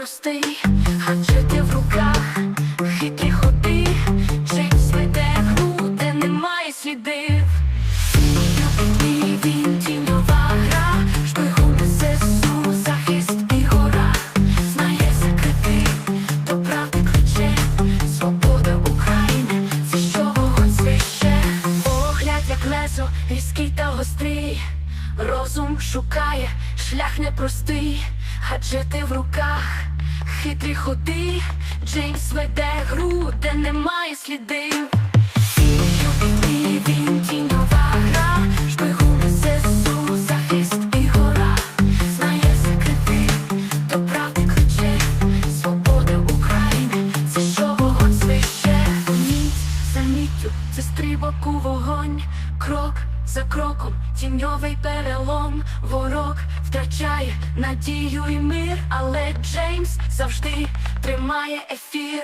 Шлях непростий, адже ти в руках, хитрі ходи, Джеймс веде гру, де немає слідів. Він тіньова гра, шпигун ССУ, захист і гора, знає секрети, до правди ключе, свобода України, це що вогонь свище, погляд як лезо, різкий та гострий, розум шукає, шлях непростий, адже ти в руках, хитрі ходи, Джеймс веде гру, де немає слідів. Це стрибок у вогонь, крок за кроком, тіньовий перелом, ворог втрачає надію і мир, але Джеймс завжди тримає ефір.